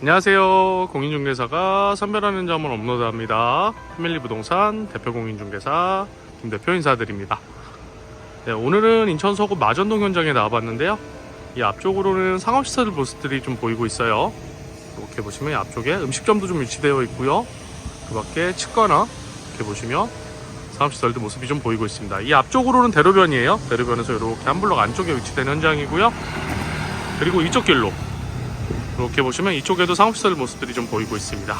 안녕하세요. 공인중개사가 선별하는 점을 업로드합니다. 패밀리 부동산 대표 공인중개사 김 대표 인사드립니다. 네, 오늘은 인천 서구 마전동 현장에 나와봤는데요. 이 앞쪽으로는 상업시설 모습들이 좀 보이고 있어요. 이렇게 보시면 이 앞쪽에 음식점도 좀 위치되어 있고요. 그 밖에 치과나 이렇게 보시면 상업시설들 모습이 좀 보이고 있습니다. 이 앞쪽으로는 대로변이에요. 대로변에서 이렇게 한 블럭 안쪽에 위치된 현장이고요. 그리고 이쪽 길로 이렇게 보시면 이쪽에도 상업시설 모습들이 좀 보이고 있습니다.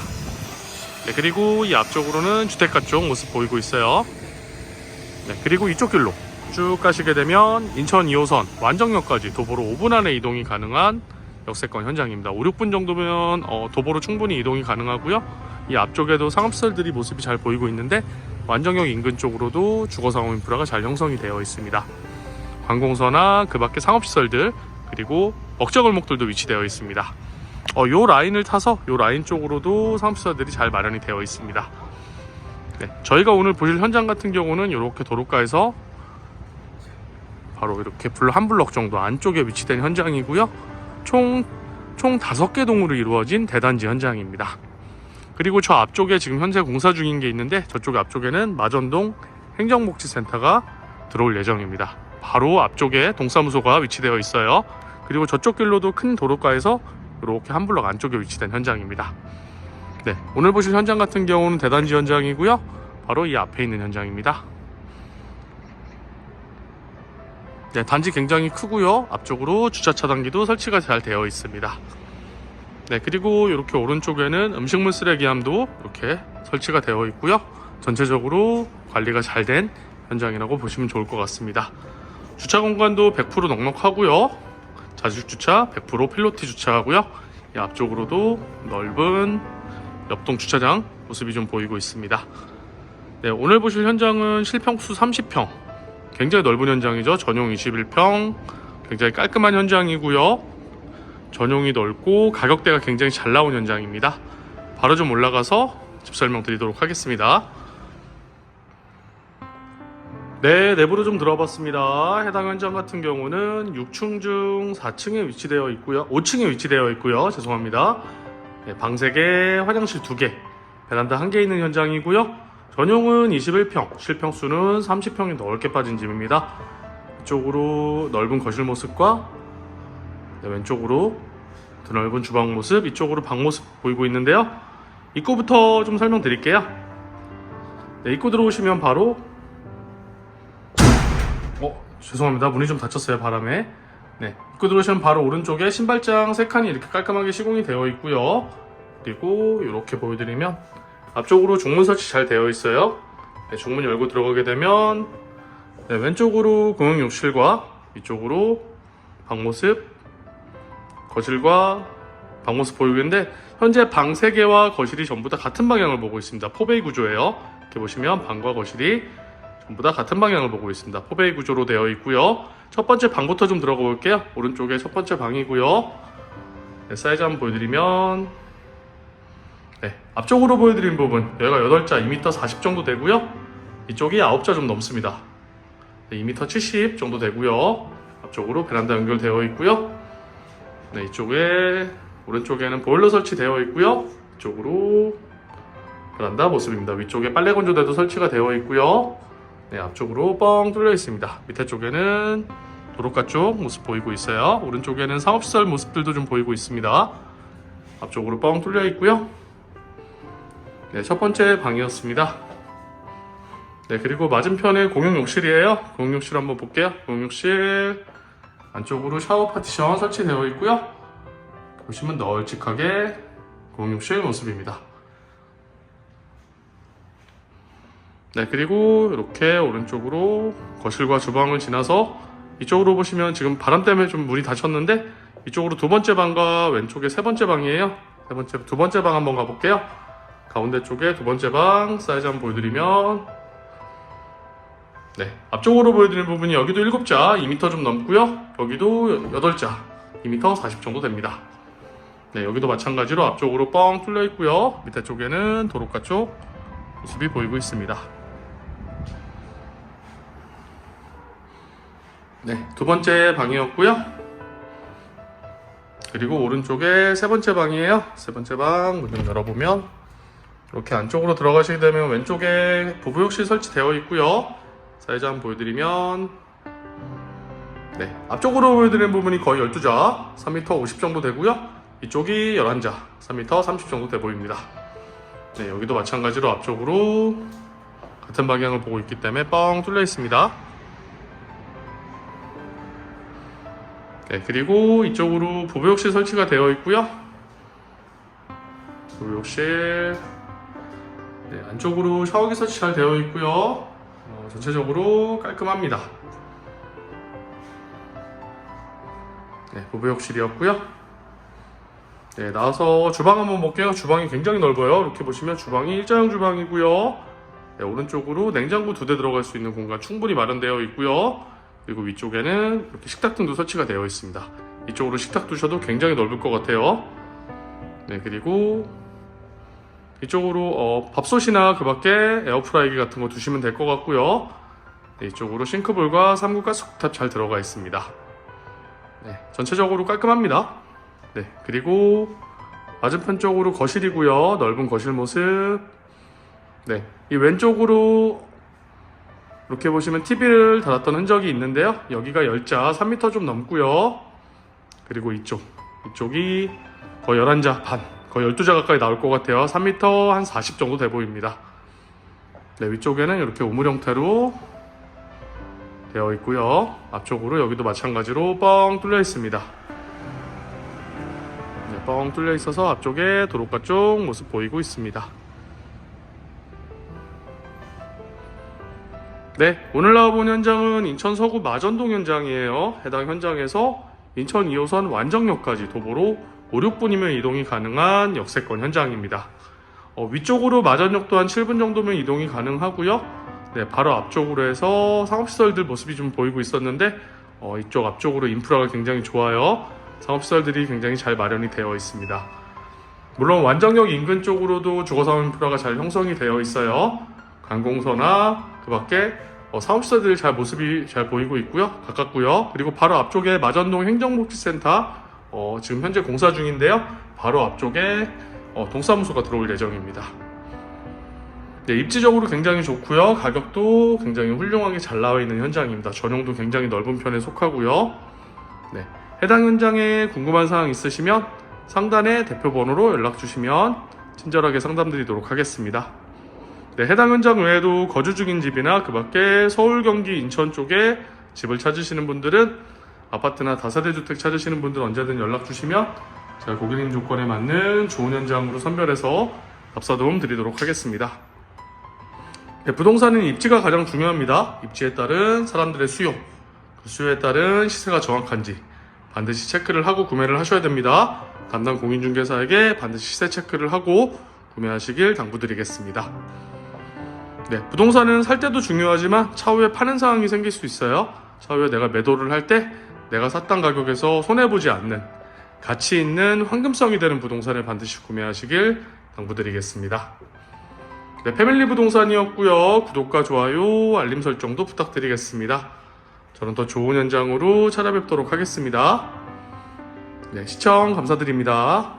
네, 그리고 이 앞쪽으로는 주택가 쪽 모습 보이고 있어요. 네, 그리고 이쪽 길로 쭉 가시게 되면 인천 2호선 완정역까지 도보로 5분 안에 이동이 가능한 역세권 현장입니다. 5, 6분 정도면 어, 도보로 충분히 이동이 가능하고요. 이 앞쪽에도 상업시설들이 모습이 잘 보이고 있는데 완정역 인근 쪽으로도 주거상업 인프라가 잘 형성이 되어 있습니다. 관공서나 그 밖에 상업시설들 그리고 억자골목들도 위치되어 있습니다. 어, 요 라인을 타서 요 라인 쪽으로도 상업시설들이 잘 마련이 되어 있습니다. 네, 저희가 오늘 보실 현장 같은 경우는 이렇게 도로가에서 바로 이렇게 블- 한 블럭 정도 안쪽에 위치된 현장이고요. 총, 총 다섯 개 동으로 이루어진 대단지 현장입니다. 그리고 저 앞쪽에 지금 현재 공사 중인 게 있는데 저쪽 앞쪽에는 마전동 행정복지센터가 들어올 예정입니다. 바로 앞쪽에 동사무소가 위치되어 있어요. 그리고 저쪽 길로도 큰 도로가에서 이렇게 한 블럭 안쪽에 위치된 현장입니다. 네, 오늘 보실 현장 같은 경우는 대단지 현장이고요. 바로 이 앞에 있는 현장입니다. 네, 단지 굉장히 크고요. 앞쪽으로 주차 차단기도 설치가 잘 되어 있습니다. 네, 그리고 이렇게 오른쪽에는 음식물 쓰레기함도 이렇게 설치가 되어 있고요. 전체적으로 관리가 잘 된 현장이라고 보시면 좋을 것 같습니다. 주차 공간도 100% 넉넉하고요. 자식 주차 100% 필로티 주차하고요. 이 앞쪽으로도 넓은 옆동 주차장 모습이 좀 보이고 있습니다. 네, 오늘 보실 현장은 실평수 30평. 굉장히 넓은 현장이죠. 전용 21평. 굉장히 깔끔한 현장이고요. 전용이 넓고 가격대가 굉장히 잘 나온 현장입니다. 바로 좀 올라가서 집 설명 드리도록 하겠습니다. 네, 내부로 좀 들어봤습니다. 해당 현장 같은 경우는 6층 중 4층에 위치되어 있고요. 5층에 위치되어 있고요. 죄송합니다. 네, 방 3개, 화장실 2개, 베란다 1개 있는 현장이고요. 전용은 21평, 실평수는 30평이 넓게 빠진 집입니다. 이쪽으로 넓은 거실 모습과 네, 왼쪽으로 드넓은 주방 모습, 이쪽으로 방 모습 보이고 있는데요. 입구부터 좀 설명드릴게요. 네, 입구 들어오시면 바로 어, 죄송합니다. 문이 좀 닫혔어요, 바람에. 네. 입구 들어오시면 바로 오른쪽에 신발장 3칸이 이렇게 깔끔하게 시공이 되어 있고요. 그리고 이렇게 보여드리면 앞쪽으로 중문 설치 잘 되어 있어요. 네, 중문 열고 들어가게 되면 네, 왼쪽으로 공용 욕실과 이쪽으로 방 모습, 거실과 방 모습 보이고 있는데 현재 방 3개와 거실이 전부 다 같은 방향을 보고 있습니다. 포베이 구조예요. 이렇게 보시면 방과 거실이 전부 다 같은 방향을 보고 있습니다. 포베이 구조로 되어 있고요. 첫 번째 방부터 좀 들어가 볼게요. 오른쪽에 첫 번째 방이고요. 네, 사이즈 한번 보여드리면 네, 앞쪽으로 보여드린 부분 여기가 8자 2m 40 정도 되고요. 이쪽이 9자 좀 넘습니다. 네, 2m 70 정도 되고요. 앞쪽으로 베란다 연결되어 있고요. 네, 이쪽에 오른쪽에는 보일러 설치되어 있고요. 이쪽으로 베란다 모습입니다. 위쪽에 빨래 건조대도 설치가 되어 있고요. 네, 앞쪽으로 뻥 뚫려 있습니다. 밑에 쪽에는 도로가 쪽 모습 보이고 있어요. 오른쪽에는 상업시설 모습들도 좀 보이고 있습니다. 앞쪽으로 뻥 뚫려 있고요. 네, 첫 번째 방이었습니다. 네, 그리고 맞은편에 공용 욕실이에요. 공용 욕실 한번 볼게요. 공용 욕실 안쪽으로 샤워 파티션 설치되어 있고요. 보시면 널찍하게 공용 욕실 모습입니다. 네, 그리고 이렇게 오른쪽으로 거실과 주방을 지나서 이쪽으로 보시면 지금 바람 때문에 좀 문이 닫혔는데 이쪽으로 두 번째 방과 왼쪽에 세 번째 방이에요. 세 번째, 두 번째 방 한번 가볼게요. 가운데 쪽에 두 번째 방 사이즈 한번 보여드리면 네, 앞쪽으로 보여드리는 부분이 여기도 7자 2m 좀 넘고요. 여기도 8자 2m 40 정도 됩니다. 네, 여기도 마찬가지로 앞쪽으로 뻥 뚫려 있고요. 밑에 쪽에는 도로가 쪽 모습이 보이고 있습니다. 네, 두 번째 방이었고요. 그리고 오른쪽에 세 번째 방이에요. 세 번째 방문좀 열어보면 이렇게 안쪽으로 들어가시게 되면 왼쪽에 부부욕실 설치되어 있고요. 사이즈 한번 보여드리면 네 앞쪽으로 보여드리는 부분이 거의 12자 3m 50 정도 되고요. 이쪽이 11자 3m 30 정도 돼 보입니다. 네 여기도 마찬가지로 앞쪽으로 같은 방향을 보고 있기 때문에 뻥 뚫려 있습니다. 네, 그리고 이쪽으로 부부욕실 설치가 되어 있고요. 부부욕실 네, 안쪽으로 샤워기 설치 잘 되어 있고요. 어, 전체적으로 깔끔합니다. 네, 부부욕실이었고요. 네, 나와서 주방 한번 볼게요. 주방이 굉장히 넓어요. 이렇게 보시면 주방이 일자형 주방이고요. 네, 오른쪽으로 냉장고 두 대 들어갈 수 있는 공간 충분히 마련되어 있고요. 그리고 위쪽에는 이렇게 식탁 등도 설치가 되어 있습니다. 이쪽으로 식탁 두셔도 굉장히 넓을 것 같아요. 네, 그리고 이쪽으로 어, 밥솥이나 그 밖에 에어프라이기 같은 거 두시면 될 것 같고요. 네, 이쪽으로 싱크볼과 삼구 가스쿡탑 잘 들어가 있습니다. 네, 전체적으로 깔끔합니다. 네, 그리고 맞은편 쪽으로 거실이고요. 넓은 거실 모습. 네, 이 왼쪽으로 이렇게 보시면 TV를 달았던 흔적이 있는데요. 여기가 열자 3m 좀 넘고요. 그리고 이쪽, 이쪽이 거의 11자 반, 거의 12자 가까이 나올 것 같아요. 3m 한 40 정도 돼 보입니다. 네, 위쪽에는 이렇게 우물 형태로 되어 있고요. 앞쪽으로 여기도 마찬가지로 뻥 뚫려 있습니다. 네, 뻥 뚫려 있어서 앞쪽에 도로가 쪽 모습 보이고 있습니다. 네, 오늘 나와본 현장은 인천 서구 마전동 현장이에요. 해당 현장에서 인천 2호선 완정역까지 도보로 5, 6분이면 이동이 가능한 역세권 현장입니다. 어, 위쪽으로 마전역도 한 7분 정도면 이동이 가능하고요. 네, 바로 앞쪽으로 해서 상업시설들 모습이 좀 보이고 있었는데 어, 이쪽 앞쪽으로 인프라가 굉장히 좋아요. 상업시설들이 굉장히 잘 마련이 되어 있습니다. 물론 완정역 인근 쪽으로도 주거사업 인프라가 잘 형성이 되어 있어요. 관공서나 그 밖에 어, 사업시설들 잘 모습이 잘 보이고 있고요. 가깝고요. 그리고 바로 앞쪽에 마전동 행정복지센터 어, 지금 현재 공사 중인데요. 바로 앞쪽에 어, 동사무소가 들어올 예정입니다. 네, 입지적으로 굉장히 좋고요. 가격도 굉장히 훌륭하게 잘 나와 있는 현장입니다. 전용도 굉장히 넓은 편에 속하고요. 네, 해당 현장에 궁금한 사항 있으시면 상단의 대표 번호로 연락 주시면 친절하게 상담드리도록 하겠습니다. 네, 해당 현장 외에도 거주 중인 집이나 그 밖에 서울, 경기, 인천 쪽에 집을 찾으시는 분들은 아파트나 다세대 주택 찾으시는 분들 언제든 연락 주시면 제가 고객님 조건에 맞는 좋은 현장으로 선별해서 답사 도움 드리도록 하겠습니다. 네, 부동산은 입지가 가장 중요합니다. 입지에 따른 사람들의 수요, 그 수요에 따른 시세가 정확한지 반드시 체크를 하고 구매를 하셔야 됩니다. 담당 공인중개사에게 반드시 시세 체크를 하고 구매하시길 당부드리겠습니다. 네, 부동산은 살 때도 중요하지만 차후에 파는 상황이 생길 수 있어요. 차후에 내가 매도를 할 때 내가 샀던 가격에서 손해보지 않는 가치 있는 황금성이 되는 부동산을 반드시 구매하시길 당부드리겠습니다. 네, 패밀리 부동산이었고요. 구독과 좋아요, 알림 설정도 부탁드리겠습니다. 저는 더 좋은 현장으로 찾아뵙도록 하겠습니다. 네, 시청 감사드립니다.